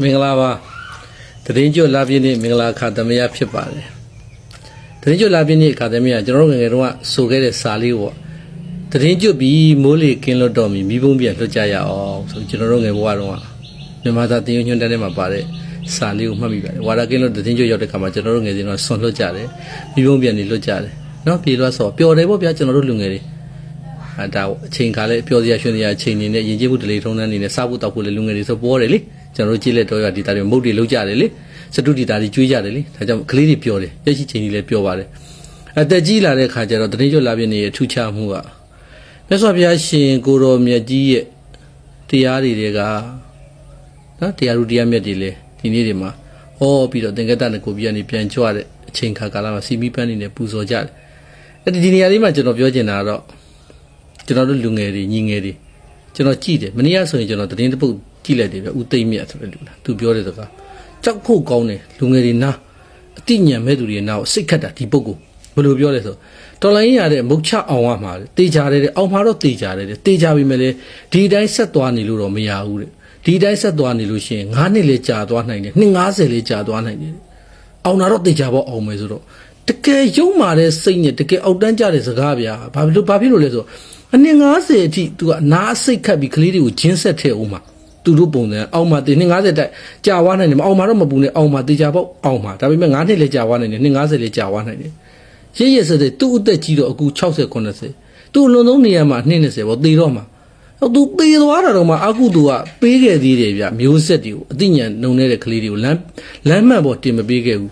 မင်္ဂလာပါတရင်ကျွတ်လာပြည့်နေ့မင်္ဂလာအခါသမယဖြစ်ပါတယ်တရင်ကျွတ်လာပြည့်နေ့အခါသမယကျွန်တော်တို့ငယ်ငယ်တုန်းကဆိုခဲ့တဲ့စာလေးပေါ့တရင်ကျွတ်ပြီးမိုးလေကင်းလွတ်တော်မီမိဘုံပြန်လွတ်ကြရအောင်ဆိုကျွန်တော်တို့ငယ်ဘဝတုန်းကမြန်မာသားတင်ညွှန်းတဲ့ထဲမှာပါတဲ့စာလေးကိုမှတ်မိပါတယ်ဝါရကင်းလွတ်တရင်ကျွတ်ရောက်တဲ့ခါမှာကျွန်တော်တို့ငယ်စဉ်တော့ဆွန်လွတ်ကြတယ်မိဘုံပြန်နေလွတ်ကြတယ်နော်ပြေတော့ဆိုပျော်တယ်ပေါ့ဗျာကျွန်တော်တို့လူငယ်တွေအဲဒါအချိန်ခါလဲပျော်စရာရွှင်စရာအချိန်နေနဲ့ယဉ်ကျေးမှုဒလေထုံးတန်းနေနဲ့စားဖို့တောက်ဖို့လေလူငယ်တွေဆိုပေါ်တယ်လေ ကျွန်တော်တို့ကြည့်လက်တော့ရဒီတာတွေမုတ်တွေလောက်ကြတယ်လေစတုဒီတာတွေကျွေးကြတယ်လေဒါကြောင့်ကလေးတွေပျော်တယ်ရက်ရှိချိန်ကြီးလည်းပျော်ပါတယ်အသက်ကြီးလာတဲ့ခါကျတော့တတိယလာပြည့်နေရဲ့ထူးခြားမှုကမြတ်စွာဘုရားရှင်ကိုတော်မြတ်ကြီးရဲ့တရားတွေတွေကနော်တရားဥတရားမြတ်တွေလေဒီနေ့တွေမှာဟောပြီးတော့သင်္ကတနဲ့ကိုပြကနေပြန်ကြွတဲ့အချိန်ခါကာလမှာစီမီပန်းနေနဲ့ပူဇော်ကြတယ်အဲ့ဒီဒီနေရာလေးမှာကျွန်တော်ပြောချင်တာကတော့ကျွန်တော်တို့လူငယ်တွေညီငယ်တွေကျွန်တော်ကြည့်တယ်မနေ့ကဆိုရင်ကျွန်တော်သတင်းတစ်ပုတ် ကြည့်လိုက်တယ်ဗျဦးသိမ့်မြတ်ဆိုတဲ့လူလားသူပြောတဲ့စကားကြောက်ဖို့ကောင်းတယ်လူငယ်တွေနာအတိညာမဲ့သူတွေနာကိုစိတ်ခတ်တာဒီပုတ်ကိုဘယ်လိုပြောလဲဆိုတော်လိုင်းရတဲ့မုတ်ချအောင်ရမှာတေချာတယ်တဲ့အောင်မှာတော့တေချာတယ်တဲ့တေချာပြီမဲ့လေဒီတိုင်းဆက်သွားနေလို့တော့မရဘူးတဲ့ဒီတိုင်းဆက်သွားနေလို့ရှိရင်9နှစ်လေးကြာသွားနိုင်တယ်နှစ်90လေးကြာသွားနိုင်တယ်အောင်တာတော့တေချာပေါ့အောင်မယ်ဆိုတော့တကယ်ယုံမာတဲ့စိတ်နဲ့တကယ်အောက်တန်းကြတဲ့စကားဗျာဘာလို့ဘာဖြစ်လို့လဲဆိုတော့အနည်း90အထိ तू ကနားစိတ်ခတ်ပြီးကလေးတွေကိုဂျင်းဆက်ထဲအောင်မှာ သူတို့ပုံစံအောက်မှာတင်90တက်ကြာဝါနိုင်တယ်မအောင်မှာတော့မပူနဲ့အောက်မှာတေချာပေါ့အောက်မှာဒါပေမဲ့9နှစ်လည်းကြာဝါနိုင်တယ်90လည်းကြာဝါနိုင်တယ်ရရစတဲ့သူ့အသက်ကြီးတော့အခု60 90သူ့အလွန်ဆုံးနေရာမှာ220ပေါ့သေတော့မှာတော့သူသေသွားတာတော့မှအကုသူကပေးခဲ့သေးတယ်ဗျမျိုးဆက်တွေကိုအသိဉာဏ်နှုံနေတဲ့ကလေးတွေကိုလမ်းလမ်းမှန်ပေါ်တင်မပေးခဲ့ဘူး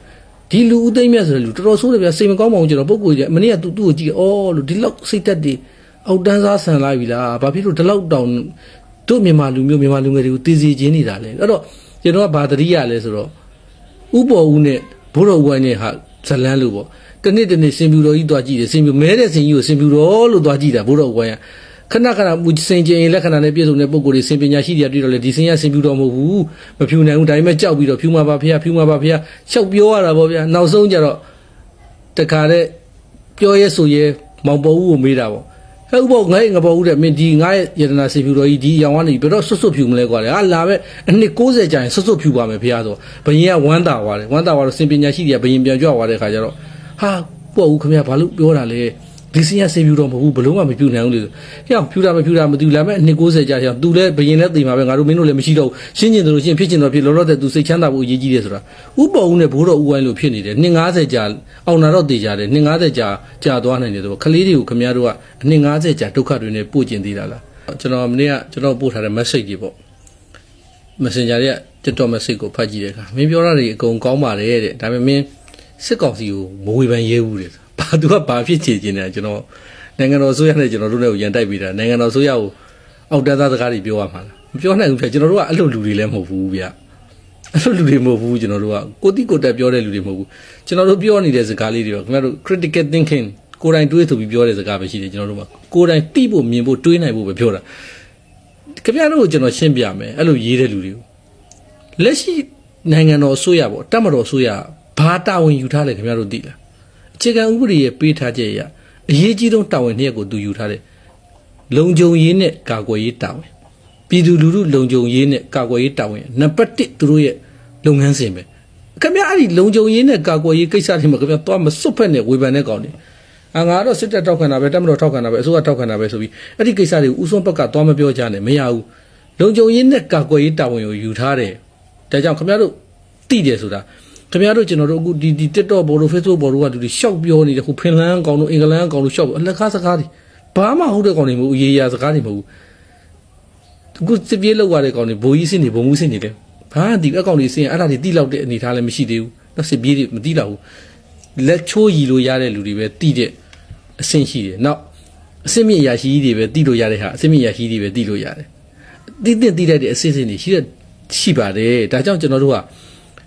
ဒီလူဦးသိမ့်မြတ်ဆိုတဲ့လူတော်တော်ဆိုးတယ်ဗျစိတ်မကောင်းပါဘူးကျွန်တော်ပုံကိုကြီးမနေ့ကသူ့သူ့ကိုကြည့်အော်လို့ဒီလောက်စိတ်သက်တည်အောက်တန်းစားဆန်လိုက်ပြီလားဘာဖြစ်လို့ဒီလောက်တောင် တို့မြန်မာလူမျိုးမြန်မာလူငယ်တွေကိုတည်စီခြင်းနေတာလဲအဲ့တော့ကျွန်တော်ကဘာတတိယလဲဆိုတော့ဥပေါ်ဦးနဲ့ဘိုးတော်ဦးဝိုင်းနဲ့ဟာဇလန်းလို့ပေါ့တနေ့တနေ့စင်ပြူတော်ကြီးသွားကြည့်တယ်စင်ပြူမဲတဲ့စင်ကြီးကိုစင်ပြူတော်လို့သွားကြည့်တာဘိုးတော်ဦးဝိုင်းကခဏခဏမူစင်ကျင်လက္ခဏာနဲ့ပြည့်စုံတဲ့ပုံကိုယ်တွေစင်ပညာရှိတွေတွေ့တော့လေဒီစင်ရစင်ပြူတော်မဟုတ်ဘူးမဖြူနိုင်ဘူးဒါပေမဲ့ကြောက်ပြီးတော့ဖြူမှာပါဖေဖြူမှာပါဖေရှောက်ပြောရတာပေါ့ဗျာနောက်ဆုံးကြတော့တခါတဲ့ပြောရဲဆိုရဲမောင်ပေါ်ဦးကိုမေးတာပေါ့ ဟဲ့ဥပုပ်ငါ့ငါပေါ်ဦးတဲ့မင်းဒီငါ့ရဲ့ယတနာစီဖြူတော်ကြီးဒီအရောင်ကနေဘယ်တော့ဆွတ်ဆွတ်ဖြူမလဲကွာလေဟာလာပဲအနှစ်60ကြာရင်ဆွတ်ဆွတ်ဖြူပါမယ်ဖေရဆိုဘယင်ကဝမ်းတာသွားတယ်ဝမ်းတာသွားတော့စင်ပညာရှိတွေကဘယင်ပြန်ကြွသွားတဲ့ခါကျတော့ဟာပေါ့ဦးခင်ဗျာဘာလို့ပြောတာလဲ ဒီစင်ရစီဖြူတော်မဟုတ်ဘူးဘလုံးမှမဖြူနိုင်ဘူးလေဆိုဟဲ့ဖြူတာမဖြူတာမသိဘူးလာမဲ့အနှစ်60ကြာချင်သူလည်းဘယင်လည်းသိမှာပဲငါတို့မင်းတို့လည်းမရှိတော့ဘူးရှင်းကျင်တယ်လို့ရှင်းဖြစ်ကျင်တော့ဖြစ်လောလောတဲ့သူစိတ်ချမ်းသာဖို့အရေးကြီးတယ်ဆိုတာဥပေါ့ဦးနဲ့ဘိုးတော်ဦးဝိုင်းလို့ဖြစ်နေတယ်နှစ်90ကြာအောင်နာတော့တည်ကြတယ်နှစ်90ကြာကြာသွားနိုင်တယ်ဆိုတော့ခလေးတွေကိုခင်ဗျားတို့ကအနှစ်90ကြာဒုက္ခတွေနဲ့ပို့ကျင်သေးတာလားကျွန်တော်မနေ့ကကျွန်တော်ပို့ထားတဲ့ message ကြီးပေါ့ messenger တွေက TikTok message ကိုဖတ်ကြည့်တဲ့အခါမင်းပြောတာတွေအကုန်ကောင်းပါတယ်တဲ့ဒါပေမဲ့မင်းစစ်ကောင်စီကိုမဝေဖန်ရဲဘူးတဲ့ဘာ သူကဘာဖြစ်ချင်ခြင်းလဲကျွန်တော်နိုင်ငံတော်အစိုးရနဲ့ကျွန်တော်တို့နဲ့ကိုရန်တိုက်ပြီးတာနိုင်ငံတော်အစိုးရကိုအောက်တန်းသားစကားတွေပြောရမှာလားမပြောနိုင်ဘူးဗျကျွန်တော်တို့ကအဲ့လိုလူတွေလည်းမဟုတ်ဘူးဗျအဲ့လိုလူတွေမဟုတ်ဘူးကျွန်တော်တို့ကကိုတိကိုတက်ပြောတဲ့လူတွေမဟုတ်ဘူးကျွန်တော်တို့ပြောနေတဲ့စကားလေးတွေကခင်ဗျားတို့ critical thinking ကိုယ်တိုင်တွေးဆိုပြီးပြောတဲ့စကားပဲရှိတယ်ကျွန်တော်တို့ကကိုယ်တိုင်တိဖို့မြင်ဖို့တွေးနိုင်ဖို့ပဲပြောတာခင်ဗျားတို့ကိုကျွန်တော်ရှင်းပြမယ်အဲ့လိုရေးတဲ့လူတွေကိုလက်ရှိနိုင်ငံတော်အစိုးရပေါ့တပ်မတော်အစိုးရဘာတာဝန်ယူထားလဲခင်ဗျားတို့သိလား အခြေခံဥပဒေရဲ့ပေးထားချက်အရအရေးကြီးဆုံးတာဝန်နှစ်ရပ်ကိုသူယူထားတယ်လုံခြုံရေးနဲ့ကာကွယ်ရေးတာဝန်ပြည်သူလူထုလုံခြုံရေးနဲ့ကာကွယ်ရေးတာဝန်နံပါတ်1သူတို့ရဲ့လုပ်ငန်းစဉ်ပဲခင်ဗျားအဲ့ဒီလုံခြုံရေးနဲ့ကာကွယ်ရေးကိစ္စတွေမှာခင်ဗျားသွားမစွတ်ဖက်နဲ့ဝေဖန်တဲ့ကောင်တွေအငါတော့စစ်တပ်ထောက်ခံတာပဲတပ်မတော်ထောက်ခံတာပဲအစိုးရထောက်ခံတာပဲဆိုပြီးအဲ့ဒီကိစ္စတွေကိုဥဆုံးဘက်ကသွားမပြောကြနဲ့မရဘူးလုံခြုံရေးနဲ့ကာကွယ်ရေးတာဝန်ကိုယူထားတယ်ဒါကြောင့်ခင်ဗျားတို့သိတယ်ဆိုတာ ခင်ဗျားတို့ကျွန်တော်တို့အခုဒီဒီ TikTok ဘော်တို့ Facebook ဘော်တို့ကလူတွေရှောက်ပြောနေတယ်ခုဖင်လန်ကောင်တို့အင်္ဂလန်ကောင်တို့ရှောက်အလက်ကားစကားတွေဘာမှဟုတ်တဲ့ကောင်တွေမဟုတ်ဘူးရေးရစကားတွေမဟုတ်ဘူးအခုစစ်ပြေးလောက်ရတဲ့ကောင်တွေဘိုးကြီးစင်နေဘုံမှုစင်နေတယ်ဘာဒီအကောင်တွေစင်အဲ့ဒါတွေတိလောက်တဲ့အနေထားလည်းမရှိသေးဘူးနော်စစ်ပြေးတွေမတိလောက်ဘူးလက်ချိုးရီလို့ရတဲ့လူတွေပဲတိတဲ့အဆင့်ရှိတယ်နောက်အဆင့်မြင့်ရာရှိကြီးတွေပဲတိလို့ရတဲ့ဟာအဆင့်မြင့်ရာရှိကြီးတွေပဲတိလို့ရတယ်တိတိတိတတ်တဲ့အစစ်အစစ်တွေရှိတဲ့ရှိပါတယ်ဒါကြောင့်ကျွန်တော်တို့က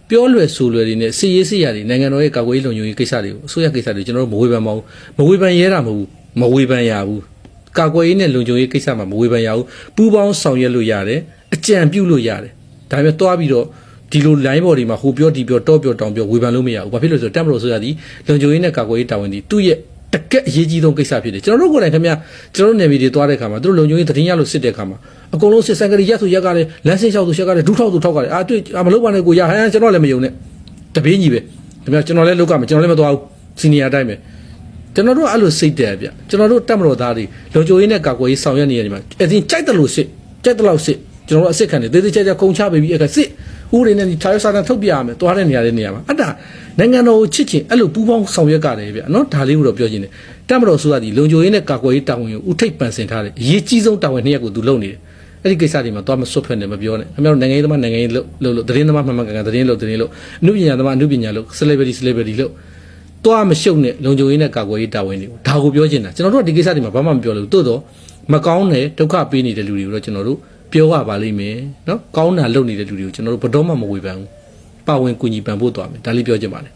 ပြောလွယ်ဆိုလွယ်တွေနဲ့စစ်ရေးစစ်ရာတွေနိုင်ငံတော်ရဲ့ကာကွယ်ရေးလုံခြုံရေးကိစ္စတွေကိုအစိုးရကိစ္စတွေကျွန်တော်တို့မဝေဖန်ပါဘူးမဝေဖန်ရဲတာမဟုတ်ဘူးမဝေဖန်ရဘူးကာကွယ်ရေးနဲ့လုံခြုံရေးကိစ္စမှာမဝေဖန်ရဘူးပူးပေါင်းဆောင်ရွက်လို့ရတယ်အကြံပြုလို့ရတယ်ဒါပေမဲ့တွားပြီးတော့ဒီလို line ပေါ်တွေမှာဟိုပြောဒီပြောတော့ပြောတောင်ပြောဝေဖန်လို့မရဘူးဘာဖြစ်လို့လဲဆိုတော့တက်မလို့ဆိုရသည်လုံခြုံရေးနဲ့ကာကွယ်ရေးတာဝန်ဒီသူ့ရဲ့တအ ကက်အရေးကြီးဆုံးကိစ္စဖြစ်တယ်ကျွန်တော်တို့ကိုယ်တိုင်ခင်ဗျာကျွန်တော်တို့နယ်မြေတွေသွားတဲ့ခါမှာသူတို့လုံခြုံရေးသတင်းရလို့စစ်တဲ့ခါမှာအကုန်လုံးစစ်စံကလေးရက်ဆိုရက်ကလည်းလမ်းစင်းလျှောက်ဆိုရက်ကလည်းဒူးထောက်ဆိုထောက်ကလည်းအာတွေ့အာမလုပ်ပါနဲ့ကိုရဟန်ကျွန်တော်လည်းမယုံနဲ့တပင်းကြီးပဲခင်ဗျာကျွန်တော်လည်းလောက်ကမှာကျွန်တော်လည်းမသွားဘူးစီနီယာတိုင်းပဲကျွန်တော်တို့အဲ့လိုစိတ်တယ်ဗျကျွန်တော်တို့တက်မတော်သားတွေလုံခြုံရေးနဲ့ကာကွယ်ရေးဆောင်ရွက်နေရဒီမှာအရင်ကြိုက်တယ်လို့စစ်ကြိုက်တယ်လို့စစ်ကျွန်တော်တို့အစ်စ်ခံတယ်တေးသေးချာချာကုံချပေးပြီးအခါစစ် ဥရိနဲ့ဒီခြာရစာတန်ထုတ်ပြရမယ်သွားတဲ့နေရာတဲ့နေရာမှာအဲ့ဒါနိုင်ငံတော်ကိုချစ်ချင်အဲ့လိုပူးပေါင်းဆောင်ရွက်ကြတယ်ဗျနော်ဒါလေးကိုတော့ပြောချင်တယ်တက်မတော်ဆိုတာဒီလုံခြုံရေးနဲ့ကာကွယ်ရေးတာဝန်ကိုဥထိပ်ပန်ဆင်ထားတယ်အရေးကြီးဆုံးတာဝန်နှစ်ရပ်ကိုသူလုပ်နေတယ်အဲ့ဒီကိစ္စတွေမှာသွားမဆွတ်ဖက်နဲ့မပြောနဲ့ခင်ဗျားတို့နိုင်ငံရေးသမားနိုင်ငံရေးလို့လို့လို့သတင်းသမားမှန်မှန်ကန်ကန်သတင်းလို့သတင်းလို့အမှုပညာသမားအမှုပညာလို့ celebrity celebrity လို့သွားမရှုပ်နဲ့လုံခြုံရေးနဲ့ကာကွယ်ရေးတာဝန်တွေကိုဒါကိုပြောချင်တာကျွန်တော်တို့ကဒီကိစ္စတွေမှာဘာမှမပြောလို့တိုးတော့မကောင်းတဲ့ဒုက္ခပေးနေတဲ့လူတွေကိုတော့ကျွန်တော်တို့ ပြောရပါလိမ့်မယ်နော်ကောင်းတာလုပ်နေတဲ့လူတွေကိုကျွန်တော်တို့ဘယ်တော့မှမဝေဖန်ဘူးပါဝင်ကူညီပံ့ပို့သွားမယ်ဒါလေးပြောချင်ပါတယ်